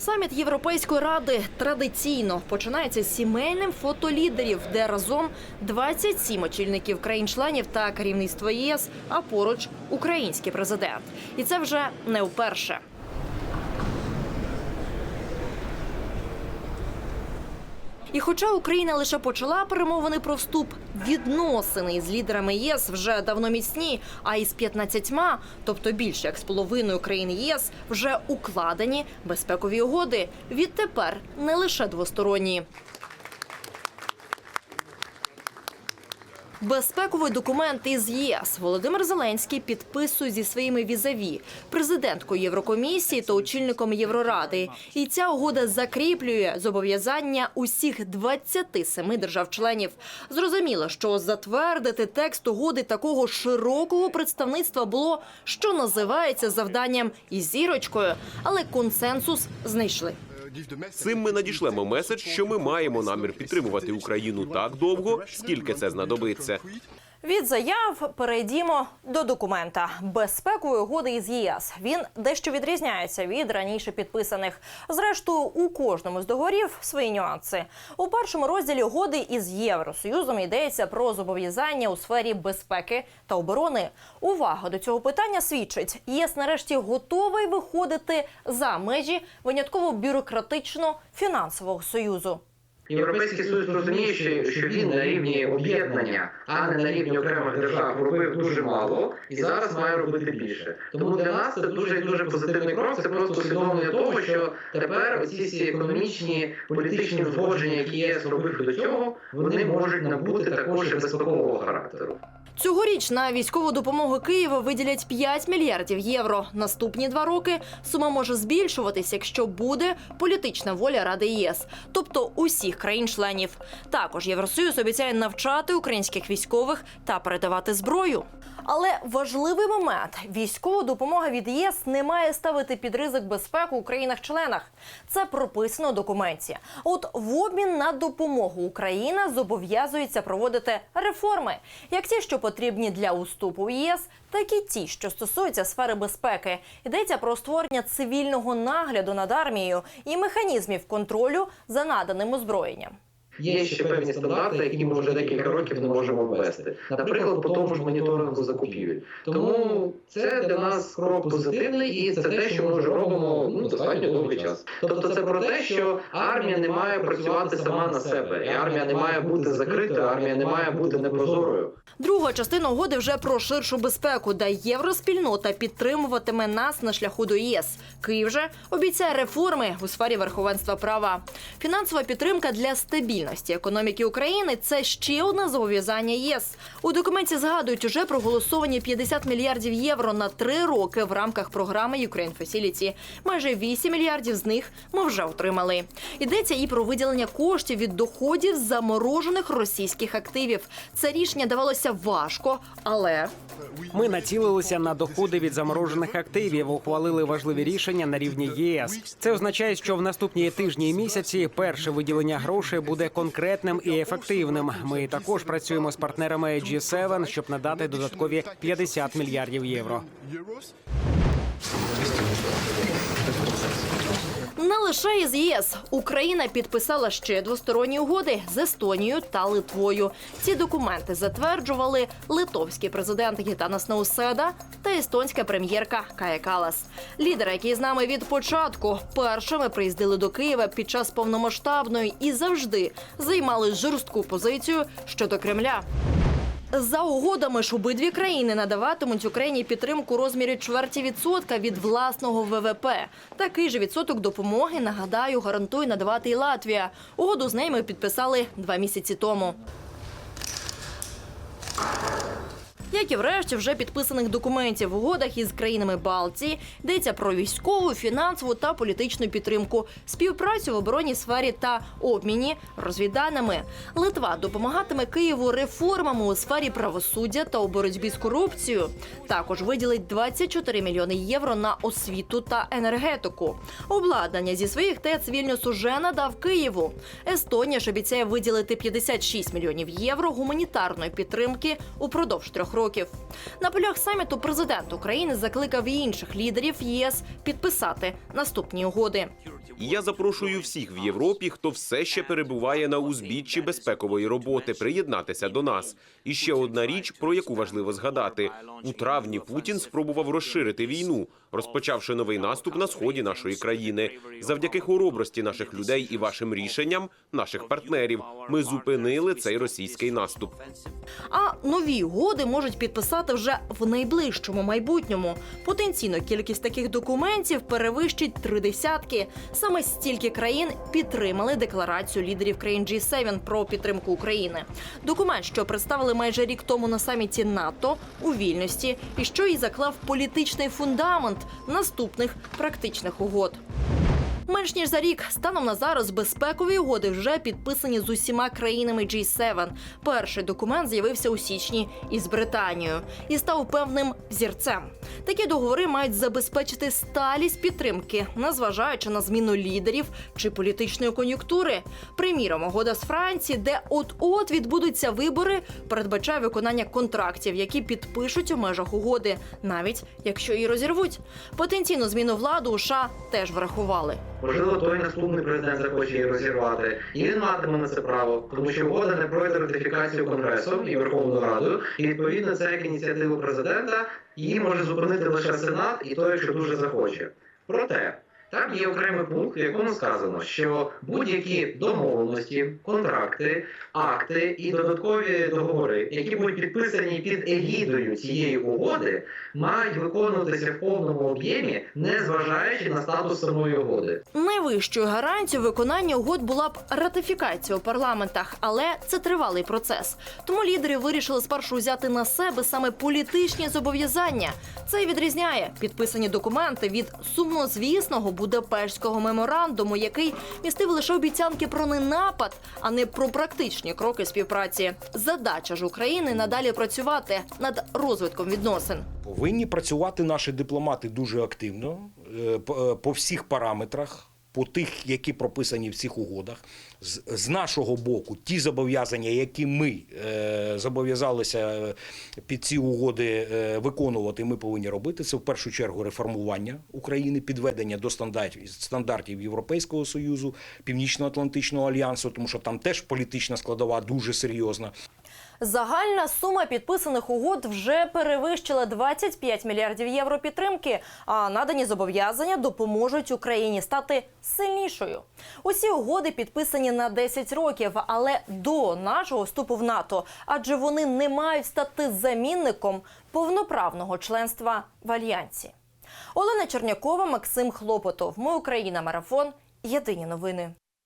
Саміт Європейської ради традиційно починається з сімейним фотолідерів, де разом 27 очільників країн-членів та керівництво ЄС, а поруч український президент. І це вже не вперше. І хоча Україна лише почала перемовини про вступ, відносини з лідерами ЄС вже давно міцні. А із 15, тобто більше як з половиною країн ЄС, вже укладені безпекові угоди. Відтепер не лише двосторонні. Безпековий документ із ЄС Володимир Зеленський підписує зі своїми візаві, президенткою Єврокомісії та очільником Євроради. І ця угода закріплює зобов'язання усіх 27 держав-членів. Зрозуміло, що затвердити текст угоди такого широкого представництва було, що називається завданням із зірочкою, але консенсус знайшли. Цим ми надішлемо меседж, що ми маємо намір підтримувати Україну так довго, скільки це знадобиться. Від заяв перейдімо до документа безпекової угоди із ЄС. Він дещо відрізняється від раніше підписаних. Зрештою, у кожному з договорів свої нюанси. У першому розділі угоди із Євросоюзом йдеться про зобов'язання у сфері безпеки та оборони. Увага до цього питання свідчить: ЄС нарешті готовий виходити за межі винятково бюрократично фінансового союзу. Європейський Союз розуміє, що, що він на рівні об'єднання, а не на рівні окремих держав, робив дуже мало і зараз має робити більше. Тому для нас це дуже дуже позитивний крок. Це просто усвідомлення того, що тепер оці всі економічні політичні узгодження, які ЄС робив до цього, вони можуть набути також і безпекового характеру. Цьогоріч на військову допомогу Києва виділять 5 мільярдів євро. Наступні два роки сума може збільшуватись, якщо буде політична воля Ради ЄС, тобто усіх країн-членів. Також Євросоюз обіцяє навчати українських військових та передавати зброю. Але важливий момент: військова допомога від ЄС не має ставити під ризик безпеку у країнах-членах. Це прописано у документі. От в обмін на допомогу Україна зобов'язується проводити реформи, як ті, що потрібні для уступу в ЄС, так і ті, що стосуються сфери безпеки. Йдеться про створення цивільного нагляду над армією і механізмів контролю за наданим озброєнням. Є ще певні стандарти, які ми вже декілька років не можемо ввести. Наприклад, по тому ж моніторингу закупівель. Тому це для нас крок позитивний, і це те, що ми вже робимо ну достатньо довгий час. Тобто, це про те, що армія не має працювати сама на себе, і армія не має бути закритою, армія не має бути непрозорою. Друга частина угоди вже про ширшу безпеку, де євроспільнота підтримуватиме нас на шляху до ЄС. Київ же обіцяє реформи у сфері верховенства права. Фінансова підтримка для стабільності економіки України це ще одне зобов'язання ЄС. У документі згадують уже проголосовані 50 мільярдів євро на три роки в рамках програми Ukraine Facility. Майже 8 мільярдів з них ми вже отримали. Йдеться і про виділення коштів від доходів заморожених російських активів. Це рішення давалося важко, але Ми націлилися на доходи від заморожених активів, ухвалили важливі рішення на рівні ЄС. Це означає, що в наступні тижні і місяці перше виділення грошей буде конкретним і ефективним. Ми також працюємо з партнерами G7, щоб надати додаткові 50 мільярдів євро. Не лише із ЄС Україна підписала ще двосторонні угоди з Естонією та Литвою. Ці документи затверджували литовський президент Гітанас Науседа та естонська прем'єрка Кая Калас. Лідери, які з нами від початку першими приїздили до Києва під час повномасштабної і завжди займали жорстку позицію щодо Кремля. За угодами ж обидві країни надаватимуть Україні підтримку розмірі чверті відсотка від власного ВВП. Такий же відсоток допомоги, нагадаю, гарантує надавати і Латвія. Угоду з нею підписали два місяці тому. Як і врешті вже підписаних документів в угодах із країнами Балтії йдеться про військову, фінансову та політичну підтримку, співпрацю в оборонній сфері та обміні розвідданими. Литва допомагатиме Києву реформами у сфері правосуддя та у боротьбі з корупцією. Також виділить 24 мільйони євро на освіту та енергетику. Обладнання зі своїх ТЕЦ Вільнюс уже надав Києву. Естонія ж обіцяє виділити 56 мільйонів євро гуманітарної підтримки упродовж трьох років. Років. На полях саміту президент України закликав інших лідерів ЄС підписати наступні угоди. Я запрошую всіх в Європі, хто все ще перебуває на узбіччі безпекової роботи, приєднатися до нас. І ще одна річ, про яку важливо згадати: у травні Путін спробував розширити війну, розпочавши новий наступ на сході нашої країни. Завдяки хоробрості наших людей і вашим рішенням, наших партнерів, ми зупинили цей російський наступ. А нові угоди можуть підписати вже в найближчому майбутньому. Потенційно кількість таких документів перевищить три десятки. Саме стільки країн підтримали декларацію лідерів країн G7 про підтримку України. Документ, що представили майже рік тому на саміті НАТО у вільності, і що і заклав політичний фундамент наступних практичних угод. Менш ніж за рік станом на зараз безпекові угоди вже підписані з усіма країнами G7. Перший документ з'явився у січні із Британією і став певним взірцем. Такі договори мають забезпечити сталість підтримки, незважаючи на зміну лідерів чи політичної кон'юнктури. Приміром, угода з Франції, де от-от відбудуться вибори, передбачає виконання контрактів, які підпишуть у межах угоди, навіть якщо її розірвуть. Потенційну зміну влади у США теж врахували. Можливо, той наступний президент захоче її розірвати, і він матиме на це право, тому що угода не пройде ратифікацію Конгресом і Верховною Радою, і відповідно це як ініціатива президента її може зупинити лише Сенат, і той, якщо дуже захоче. Проте. Там є окремий пункт, в якому сказано, що будь-які домовленості, контракти, акти і додаткові договори, які будуть підписані під егідою цієї угоди, мають виконуватися в повному об'ємі, не зважаючи на статус самої угоди. Найвищою гарантією виконання угод була б ратифікація у парламентах, але це тривалий процес. Тому лідери вирішили спершу взяти на себе саме політичні зобов'язання. Це і відрізняє підписані документи від сумнозвісного Будапештського меморандуму, який містив лише обіцянки про ненапад, а не про практичні кроки співпраці. Задача ж України надалі працювати над розвитком відносин. Повинні працювати наші дипломати дуже активно е, е, по всіх параметрах. По тих, які прописані в цих угодах, з, з нашого боку, ті зобов'язання, які ми е, зобов'язалися е, під ці угоди е, виконувати, ми повинні робити. Це в першу чергу реформування України, підведення до стандартів стандартів Європейського союзу, Північно-Атлантичного альянсу, тому що там теж політична складова дуже серйозна. Загальна сума підписаних угод вже перевищила 25 мільярдів євро підтримки. А надані зобов'язання допоможуть Україні стати сильнішою. Усі угоди підписані на 10 років, але до нашого вступу в НАТО, адже вони не мають стати замінником повноправного членства в альянсі. Олена Чернякова, Максим Хлопотов. Ми Україна. Марафон. Єдині новини.